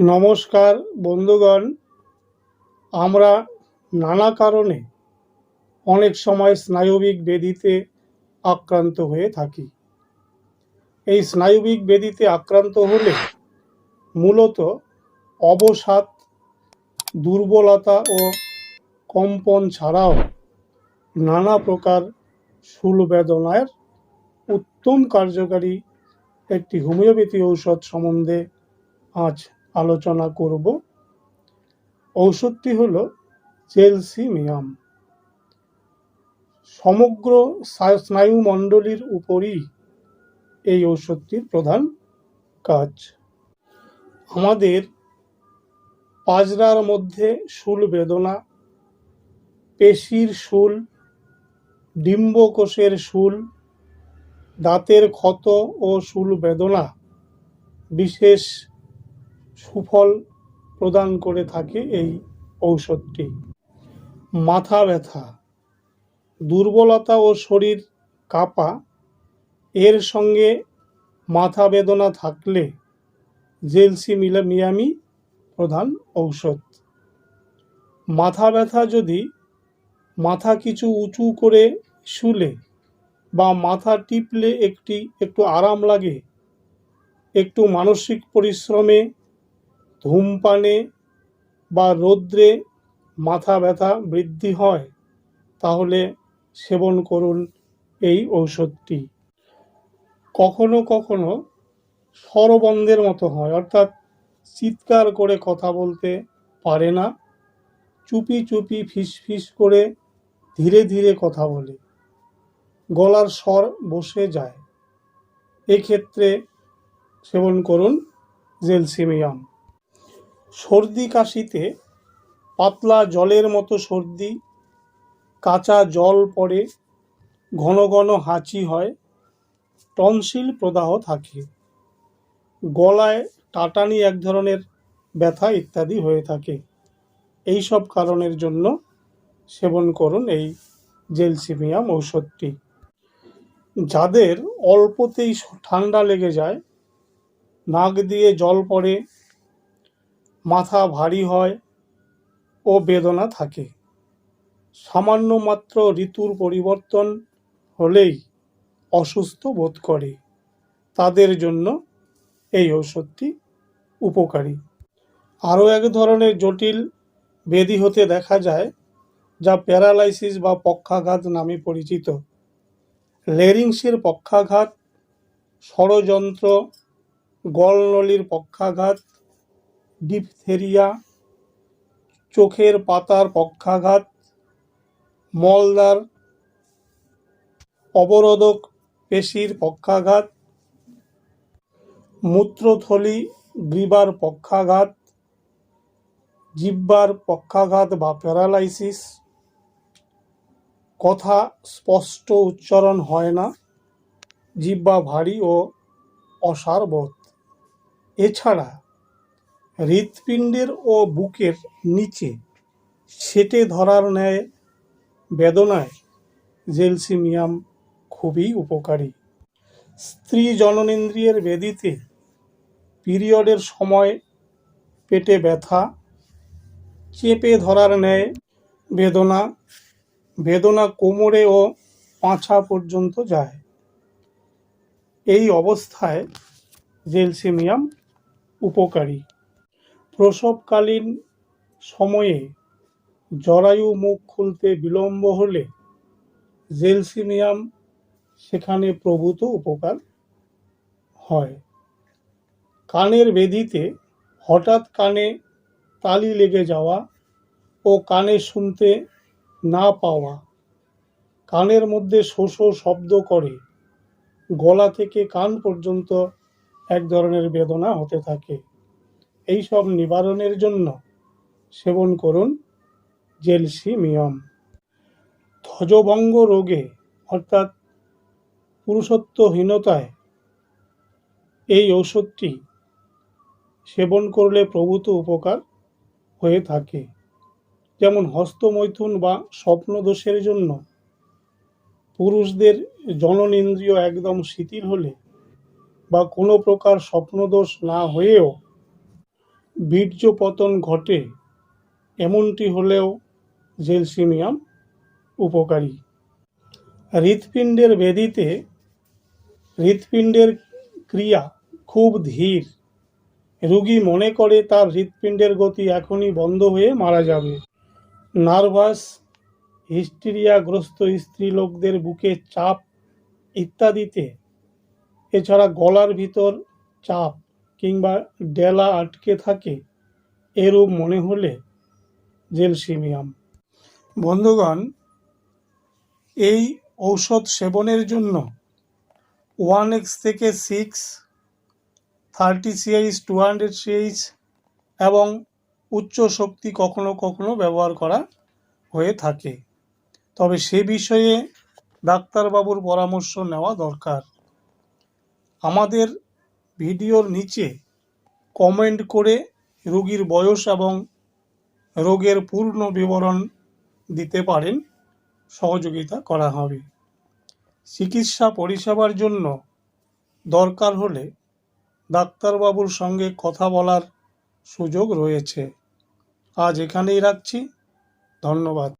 নমস্কার বন্ধুগণ। আমরা নানা কারণে অনেক সময় স্নায়বিক বেদিতে আক্রান্ত হয়ে থাকি। এই স্নায়বিক ব্যাধিতে আক্রান্ত হলে মূলত অবসাদ, দুর্বলতা ও কম্পন ছাড়াও নানা প্রকার বেদনার উত্তম কার্যকারী একটি হোমিওপ্যাথি ঔষধ সম্বন্ধে আজ আলোচনা করব। ঔষধটি হল জেলসিমিয়াম সমগ্র স্না- স্নায়ুমণ্ডলীর উপরই এই ঔষধটির প্রধান কাজ। আমাদের পাজরার মধ্যে শুল বেদনা, পেশির শুল, ডিম্বকোষের শুল, দাঁতের ক্ষত ও শুল বেদনা বিশেষ সুফল প্রদান করে থাকে এই ঔষধটি। মাথা ব্যথা, দুর্বলতা ও শরীর কাঁপা, এর সঙ্গে মাথা বেদনা থাকলে জেলসি মিয়ামি প্রধান ঔষধ। মাথা ব্যথা যদি মাথা কিছু উঁচু করে শুলে বা মাথা টিপলে একটি, একটু আরাম লাগে, একটু মানসিক পরিশ্রমে ধূমপানে বা রৌদ্রে মাথা ব্যথা বৃদ্ধি হয়, তাহলে সেবন করুন এই ঔষধটি। কখনো কখনো স্বরবন্ধের মতো হয়, অর্থাৎ চিৎকার করে কথা বলতে পারে না, চুপি চুপি ফিস করে ধীরে ধীরে কথা বলে। গলার স্বর বসে যায়। এক্ষেত্রে সেবন করুন জেলসিমিয়াম। সর্দি কাশিতে পাতলা জলের মতো সর্দি, কাঁচা জল পড়ে, ঘন ঘন হাঁচি হয় টনসিল প্রদাহ থাকে। গলায় টাটানি এক ধরনের ব্যথা ইত্যাদি হয়ে থাকে। এই সব কারণের জন্য সেবন করুন এই জেলসিমিয়াম ঔষধটি। যাদের অল্পতেই ঠান্ডা লেগে যায়, নাক দিয়ে জল পড়ে মাথা ভারী হয় ও বেদনা থাকে। সামান্য মাত্র ঋতুর পরিবর্তন হলেই অসুস্থ বোধ করে। তাদের জন্য এই ঔষধটি উপকারী। আরও এক ধরনের জটিল বেদি হতে দেখা যায়, যা প্যারালাইসিস বা পক্ষাঘাত নামে পরিচিত। লেরিংসের পক্ষাঘাত, ষড়যন্ত্র, গলনলির পক্ষাঘাত ডিপথেরিয়া, চোখের পাতার পক্ষাঘাত মলদার অবরোধক পেশির পক্ষাঘাত মূত্রথলি গ্রীবার পক্ষাঘাত জিহ্বার পক্ষাঘাত বা প্যারালাইসিস। কথা স্পষ্ট উচ্চারণ হয় না জিহ্বা ভারী ও অসার বোধ এছাড়া হৃৎপিণ্ডের ও বুকের নিচে সেটে ধরার ন্যায় বেদনায় জেলসিমিয়াম খুবই উপকারী। স্ত্রী জননেন্দ্রিয়ের বেদিতে পিরিয়ডের সময় পেটে ব্যথা, চেপে ধরার ন্যায় বেদনা বেদনা কোমরে ও পাঁছা পর্যন্ত যায়। এই অবস্থায় জেলসিমিয়াম উপকারী। প্রসবকালীন সময়ে জরায়ু মুখ খুলতে বিলম্ব হলে জেলসিমিয়াম সেখানে প্রভূত উপকার হয়। কানের বেধিতে হঠাৎ কানে তালি লেগে যাওয়া ও কানে শুনতে না পাওয়া, কানের মধ্যে শো শো শব্দ করে, গলা থেকে কান পর্যন্ত এক ধরনের বেদনা হতে থাকে। এই সব নিবারণের জন্য সেবন করুন জেলসিমিয়াম। ধ্বজভঙ্গ রোগে, অর্থাৎ পুরুষত্বহীনতায় এই ঔষধটি সেবন করলে প্রভূত উপকার হয়ে থাকে। যেমন হস্তমৈথুন বা স্বপ্নদোষের জন্য পুরুষদের জননেন্দ্রিয় একদম শিথিল হলে বা কোনো প্রকার স্বপ্নদোষ না হয়েও বীর্যপতন ঘটে, এমনটি হলেও জেলসিমিয়াম উপকারী। হৃৎপিণ্ডের ব্যাধিতে হৃৎপিণ্ডের ক্রিয়া খুব ধীর। রুগী মনে করে তার হৃৎপিণ্ডের গতি এখনই বন্ধ হয়ে মারা যাবে। নার্ভাস, হিস্টিরিয়াগ্রস্ত স্ত্রীলোকদের বুকে চাপ ইত্যাদিতে, এছাড়া গলার ভিতর চাপ ডেলা আটকে থাকে, এরূপ মনে হলে জেলসিমিয়াম বন্ধুগণ, এই ঔষধ সেবনের জন্য ওয়ান এক্স থেকে six, thirty C H, two hundred C H এবং উচ্চ শক্তি কখনো কখনো ব্যবহার করা হয়ে থাকে। তবে সে বিষয়ে ডাক্তারবাবুর পরামর্শ নেওয়া দরকার। আমাদের ভিডিওর নিচে কমেন্ট করে রোগীর বয়স এবং রোগের পূর্ণ বিবরণ দিতে পারেন। সহযোগিতা করা হবে। চিকিৎসা পরিষেবার জন্য দরকার হলে ডাক্তারবাবুর সঙ্গে কথা বলার সুযোগ রয়েছে। আজ এখানেই রাখছি। ধন্যবাদ।